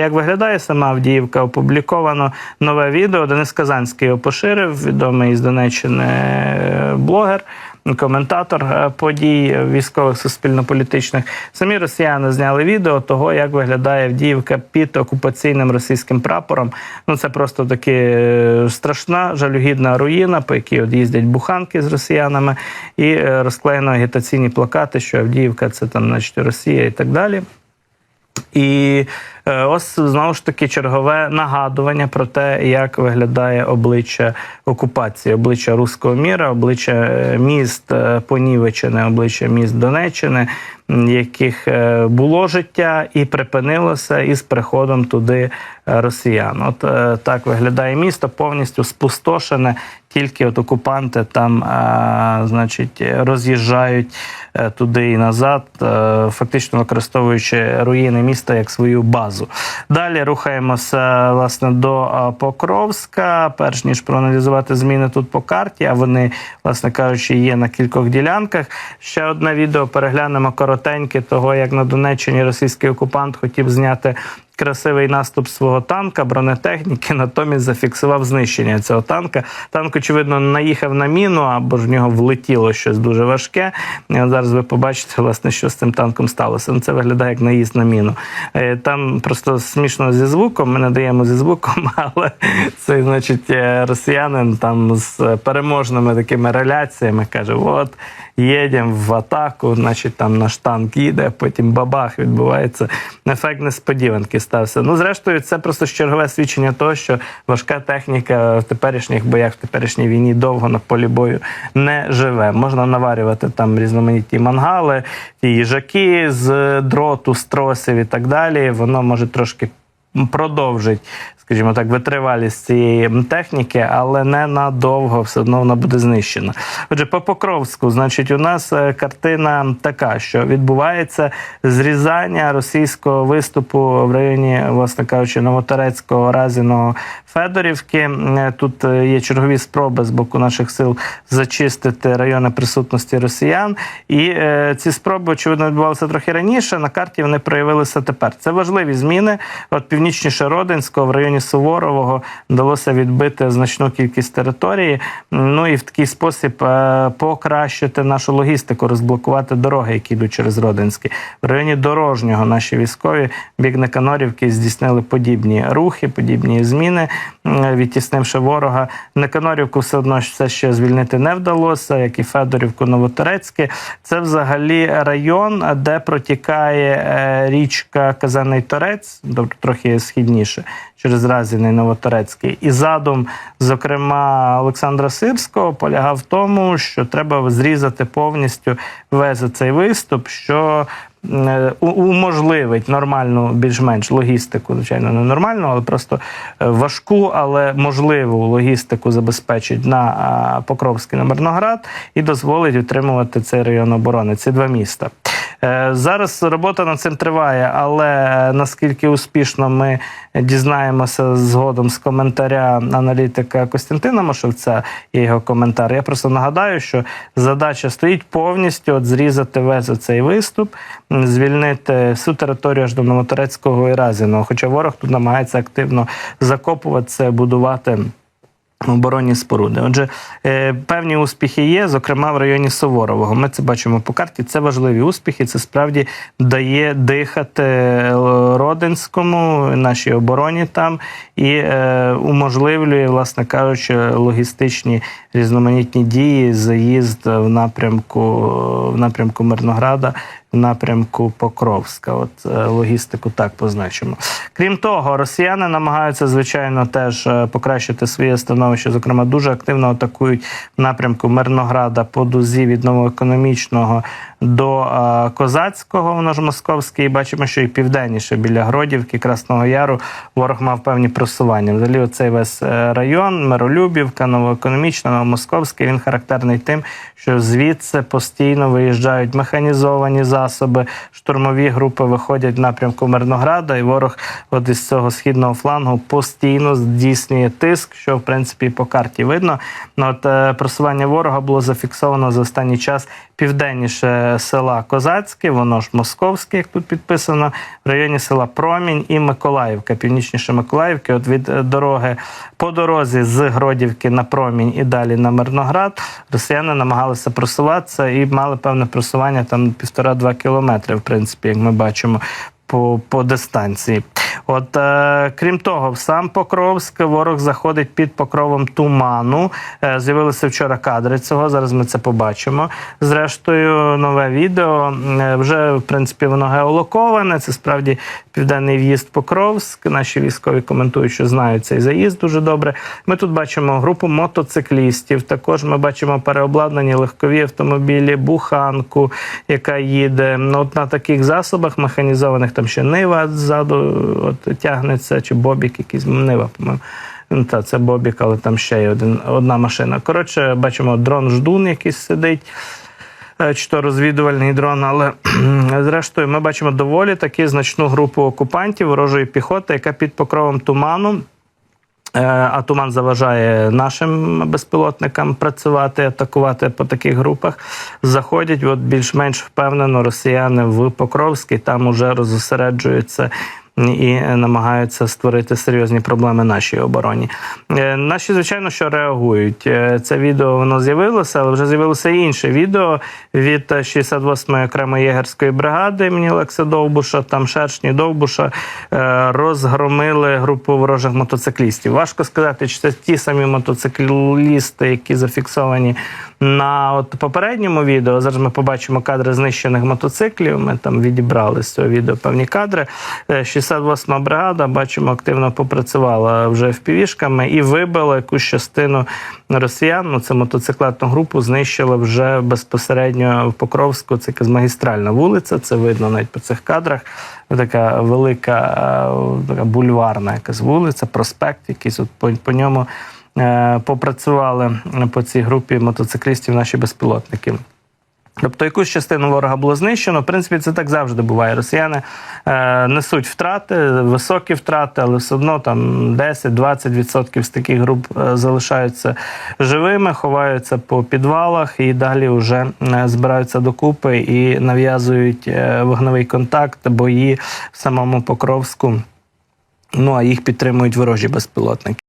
Як виглядає сама Авдіївка? Опубліковано нове відео. Денис Казанський його поширив, відомий з Донеччини е, блогер, коментатор е, подій військових суспільно-політичних. Самі росіяни зняли відео того, як виглядає Авдіївка під окупаційним російським прапором. Ну це просто таки е, страшна жалюгідна руїна, по якій от їздять буханки з росіянами, і розклеєно агітаційні плакати, що Авдіївка це там, значить, Росія і так далі. І ось знову ж таки чергове нагадування про те, як виглядає обличчя окупації, обличчя руського міра, обличчя е, міст е, понівечене, обличчя міст Донеччини, яких е, було життя і припинилося із приходом туди е, росіян. От е, так виглядає місто, повністю спустошене. Тільки от окупанти там, е, значить, роз'їжджають е, туди і назад, е, фактично використовуючи руїни міста як свою базу. Далі рухаємося власне до Покровська. Перш ніж проаналізувати зміни тут по карті, а вони, власне кажучи, є на кількох ділянках. Ще одне відео переглянемо коротеньке того, як на Донеччині російський окупант хотів зняти. Красивий наступ свого танка, бронетехніки, натомість зафіксував знищення цього танка. Танк, очевидно, наїхав на міну або ж в нього влетіло щось дуже важке. Зараз ви побачите, власне, що з цим танком сталося. Ну, це виглядає як наїзд на міну. Е, Там просто смішно зі звуком. Ми не даємо зі звуком, але цей, значить, е, росіянин там з переможними такими реляціями каже: от. Їдемо в атаку, значить там наш танк їде, потім бабах відбувається. Ефект несподіванки стався. Ну, зрештою, це просто чергове свідчення того, що важка техніка в теперішніх боях, в теперішній війні довго на полі бою не живе. Можна наварювати там різноманітні мангали, ті їжаки з дроту, з тросів і так далі. Воно може трошки продовжить, скажімо так, витривалість цієї техніки, але не надовго все одно вона буде знищена. Отже, по Покровську, значить, у нас е, картина така, що відбувається зрізання російського виступу в районі, власне кажучи, Новоторецького, Разіного, Федорівки. Е, Тут е, є чергові спроби з боку наших сил зачистити райони присутності росіян. І е, ці спроби, очевидно, відбувалися трохи раніше. На карті вони проявилися тепер. Це важливі зміни. От північніше Родинського в районі Суворового вдалося відбити значну кількість території. Ну і в такий спосіб е, покращити нашу логістику, розблокувати дороги, які йдуть через Родинський. В районі дорожнього наші військові бік Неканорівки здійснили подібні рухи, подібні зміни, відтіснивши ворога. Неканорівку все одно все ще звільнити не вдалося, як і Федорівку, Новоторецьке. Це взагалі район, де протікає е, річка Казаний Торець, тобто східніше, через Разіний Новоторецький. І задум, зокрема, Олександра Сирського полягав в тому, що треба зрізати повністю весь цей виступ, що е, уможливить нормальну більш-менш логістику, звичайно, не нормальну, але просто е, важку, але можливу логістику забезпечить на Покровський на Мирноград і дозволить утримувати цей район оборони, ці два міста. Е, Зараз робота над цим триває, але е, наскільки успішно ми дізнаємося згодом з коментаря аналітика Костянтина Машевця і його коментар. Я просто нагадаю, що задача стоїть повністю от зрізати весь цей виступ, звільнити всю територію аж до Новоторецького і Разіного. Хоча ворог тут намагається активно закопуватися, будувати. Оборонні споруди. Отже, е, певні успіхи є, зокрема в районі Суворового. Ми це бачимо по карті. Це важливі успіхи. Це справді дає дихати е, Родинському, нашій обороні там і е, уможливлює, власне кажучи, логістичні різноманітні дії, заїзд в напрямку в напрямку Мирнограда. Напрямку Покровська, от е, логістику так позначимо. Крім того, росіяни намагаються звичайно теж е, покращити своє становище. Зокрема, дуже активно атакують напрямку Мирнограда по дузі від новоекономічного до е, Козацького, воно ж московське, і бачимо, що і південніше біля Гродівки, Красного Яру ворог мав певні просування. Взагалі, оцей весь е, район, Миролюбівка, новоекономічна, новомосковський, він характерний тим, що звідси постійно виїжджають механізовані засоби, штурмові групи виходять в напрямку Мирнограда, і ворог от із цього східного флангу постійно здійснює тиск, що в принципі по карті видно. Ну, от е, просування ворога було зафіксовано за останній час південніше села Козацьке, воно ж Московське, як тут підписано, в районі села Промінь і Миколаївка, північніше Миколаївки. От від е, дороги по дорозі з Гродівки на Промінь і далі на Мирноград росіяни намагалися просуватися і мали певне просування там півтора-два кілометри, в принципі, як ми бачимо. По, по дистанції, от е, крім того, в сам Покровськ ворог заходить під покровом туману. Е, з'явилися вчора кадри цього. Зараз ми це побачимо. Зрештою, нове відео е, вже в принципі воно геолоковане. Це справді південний в'їзд Покровськ. Наші військові коментують, що знають цей заїзд дуже добре. Ми тут бачимо групу мотоциклістів. Також ми бачимо переобладнані легкові автомобілі, буханку, яка їде. Ну, от на таких засобах механізованих там ще нива ззаду от, тягнеться, чи бобік, якийсь нива, по-моєму. Ну, Та це Бобік, але там ще є один, одна машина. Коротше, бачимо дрон ждун, якийсь сидить. Е, Чи то розвідувальний дрон, але зрештою ми бачимо доволі таки значну групу окупантів ворожої піхоти, яка під покровом туману. е, А туман заважає нашим безпілотникам працювати, атакувати по таких групах. Заходять, от більш-менш впевнено, росіяни в Покровський, там уже розосереджуються і намагаються створити серйозні проблеми нашій обороні. Е, Наші, звичайно, що реагують. Е, Це відео воно з'явилося, але вже з'явилося інше відео від 68-ї окремої єгерської бригади імені Олекса Довбуша. Там шершні Довбуша е, розгромили групу ворожих мотоциклістів. Важко сказати, чи це ті самі мотоциклісти, які зафіксовані на от попередньому відео. Зараз ми побачимо кадри знищених мотоциклів. Ми там відібрали з цього відео певні кадри. Е, 68 бригада, бачимо, активно попрацювала вже впівішками і вибила якусь частину росіян. Ну, це мотоциклетну групу знищили вже безпосередньо в Покровську. Це якась магістральна вулиця. Це видно навіть по цих кадрах. Така велика, е, така бульварна якась вулиця, проспект, якийсь от по, по ньому е, попрацювали по цій групі мотоциклістів наші безпілотники. Тобто якусь частину ворога було знищено. В принципі, це так завжди буває. Росіяни е, несуть втрати, високі втрати, але все одно там 10-20% з таких груп е, залишаються живими, ховаються по підвалах і далі вже е, збираються докупи і нав'язують е, вогневий контакт, бої в самому Покровську. Ну а їх підтримують ворожі безпілотники.